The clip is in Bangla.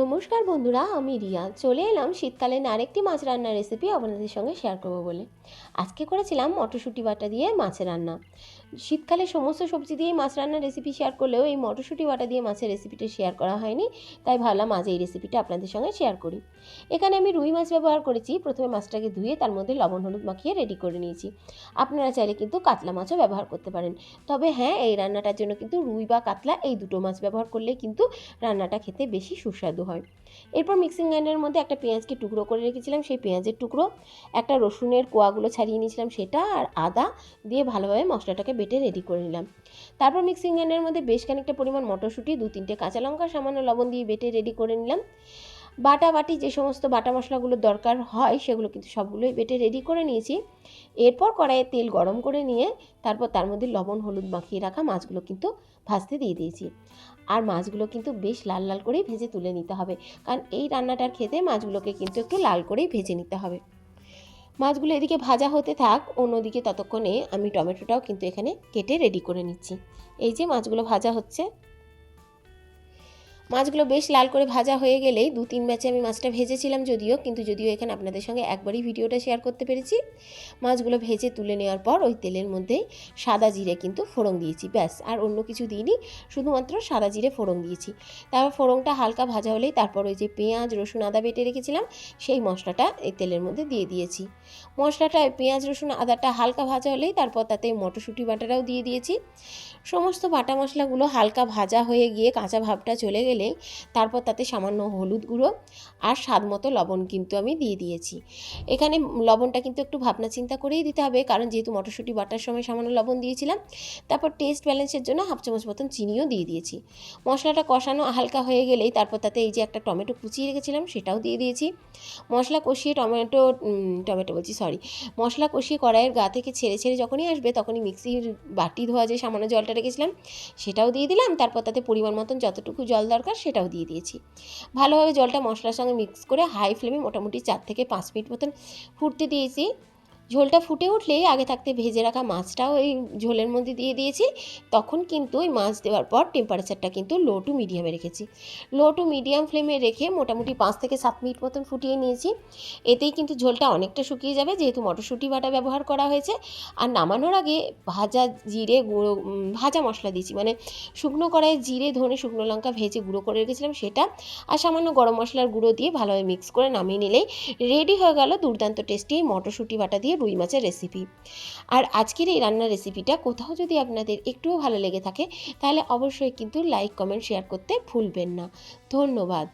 নমস্কার বন্ধুরা, আমি রিয়া। চলে এলাম শীতকালীন আরেকটি মাছ রান্নার রেসিপি আপনাদের সঙ্গে শেয়ার করব বলে। আজকে করেছিলাম মটরশুঁটি বাটা দিয়ে মাছ রান্না। শীতকালে সমস্ত সবজি দিয়ে মাছ রান্নার রেসিপি শেয়ার করলেও এই মটরশুঁটি বাটা দিয়ে মাছের রেসিপিটা শেয়ার করা হয়নি, তাই ভাবলাম আজ এই রেসিপিটা আপনাদের সঙ্গে শেয়ার করি। এখানে আমি রুই মাছ ব্যবহার করেছি, প্রথমে মাছটাকে ধুয়ে তার মধ্যে লবণ, হলুদ মাখিয়ে রেডি করে নিয়েছি। আপনারা চাইলে কিন্তু কাতলা মাছও ব্যবহার করতে পারেন। তবে হ্যাঁ এই রান্নাটার জন্য কিন্তু রুই বা কাতলা এই দুটো মাছ ব্যবহার করলে কিন্তু রান্নাটা খেতে বেশি সুস্বাদু হয়। এরপর মিক্সিং গ্রাইন্ডারের মধ্যে একটা পেঁয়াজকে টুকরো করে রেখেছিলাম, সেই পেঁয়াজের টুকরো। একটা রসুনের কোয়াগুলো ছাড়িয়ে নিয়েছিলাম সেটা আর আদা দিয়ে ভালোভাবে মশলাটাকে বেটে রেডি করে নিলাম। তারপর মিক্সিং গ্রাইন্ডারের মধ্যে বেশ খানিকটা পরিমাণ মটরশুঁটি, দু তিনটে কাঁচা লঙ্কা, সামান্য লবণ দিয়ে বেটে রেডি করে নিলাম। বাটা বাটি যে সমস্ত বাটা মশলাগুলো দরকার হয়, সেগুলো কিন্তু সবগুলোই বেটে রেডি করে নিয়েছি। এরপর কড়াইয়ে তেল গরম করে নিয়ে তারপর তার মধ্যে লবণ, হলুদ মাখিয়ে রাখা মাছগুলো কিন্তু ভাজতে দিয়ে দিয়েছি। আর মাছগুলো কিন্তু বেশ লাল লাল করেই ভেজে তুলে নিতে হবে। কারণ এই রান্নাটার খেতে মাছগুলোকে কিন্তু একটু লাল করেই ভেজে নিতে হবে। মাছগুলো এদিকে ভাজা হতে থাক, অন্যদিকে ততক্ষণে আমি টমেটোটাও কিন্তু এখানে কেটে রেডি করে নিচ্ছি। এই যে মাছগুলো ভাজা হচ্ছে মাছগুলো বেশ লাল করে ভাজা হয়ে গেলেই দু তিন ব্যাচে আমি মাছটা ভেজেছিলাম যদিও, কিন্তু যদিও এখানে আপনাদের সঙ্গে একবারই ভিডিওটা শেয়ার করতে পেরেছি। মাছগুলো ভেজে তুলে নেওয়ার পর ওই তেলের মধ্যেই সাদা জিরে কিন্তু ফোড়ন দিয়েছি, ব্যাস। আর অন্য কিছু দিইনি, শুধুমাত্র সাদা জিরে ফোড়ন দিয়েছি। তারপর ফোড়নটা হালকা ভাজা হলেই তারপর ওই যে পেঁয়াজ, রসুন, আদা বেটে রেখেছিলাম, সেই মশলাটা এই তেলের মধ্যে দিয়ে দিয়েছি। মশলাটা, পেঁয়াজ, রসুন, আদাটা হালকা ভাজা হলেই তারপর তাতে মটরশুঁটি বাটাটাও দিয়ে দিয়েছি। সমস্ত বাটা মশলাগুলো হালকা ভাজা হয়ে গিয়ে কাঁচা ভাবটা চলে গেলে তারপর তাতে সামান্য হলুদ গুঁড়ো আর স্বাদ মতো লবণ কিন্তু আমি দিয়ে দিয়েছি। এখানে লবণটা কিন্তু একটু ভাবনা চিন্তা করেই দিতে হবে, কারণ যেহেতু মটরশুঁটি বাটার সময় সামান্য লবণ দিয়েছিলাম, তারপর টেস্ট ব্যালেন্সের জন্য হাফ চামচ মতন চিনিও দিয়ে দিয়েছি। মশলাটা কষানো হালকা হয়ে গেলেই তারপর তাতে এই যে একটা টমেটো কুচিয়ে রেখেছিলাম, সেটাও দিয়ে দিয়েছি। মশলা কষিয়ে টমেটো টমেটো বলছি সরি মশলা কষিয়ে কড়াইয়ের গা থেকে ছেড়ে ছেড়ে যখনই আসবে, তখনই মিক্সির বাটি ধোয়া যে সামান্য জলটা রেখেছিলাম, সেটাও দিয়ে দিলাম। তারপর তাতে পরিমাণ মতন যতটুকু জল দরকার সেটাও দিয়ে দিয়েছি। ভালোভাবে জলটা মশলার সঙ্গে মিক্স করে হাই ফ্লেমে মোটামুটি চার থেকে পাঁচ মিনিট মতন ফুটতে দিয়েছি। ঝোলটা ফুটে উঠলেই আগে থাকতে ভেজে রাখা মাছটাও এই ঝোলের মধ্যে দিয়ে দিয়েছি। তখন কিন্তু ওই মাছ দেওয়ার পর টেম্পারেচারটা কিন্তু লো টু মিডিয়ামে রেখেছি। লো টু মিডিয়াম ফ্লেমে রেখে মোটামুটি পাঁচ থেকে সাত মিনিট মতন ফুটিয়ে নিয়েছি। এতেই কিন্তু ঝোলটা অনেকটা শুকিয়ে যাবে, যেহেতু মটরশুঁটি বাটা ব্যবহার করা হয়েছে। আর নামানোর আগে ভাজা জিরে গুঁড়ো ভাজা মশলা দিয়েছি। মানে শুকনো কড়াইয়ে জিরে, ধনে, শুকনো লঙ্কা ভেজে গুঁড়ো করে রেখেছিলাম সেটা। আর সামান্য গরম মশলার গুঁড়ো দিয়ে ভালোভাবে মিক্স করে নামিয়ে নিলেই রেডি হয়ে গেল দুর্দান্ত টেস্টি মটরশুঁটি বাটা দিয়ে রুই মাছের রেসিপি আর আজকের এই রান্নার রেসিপিটা কোথাও যদি আপনাদের একটুও ভালো লেগে থাকে, তাহলে অবশ্যই কিন্তু লাইক কমেন্ট শেয়ার করতে ভুলবেন না। ধন্যবাদ।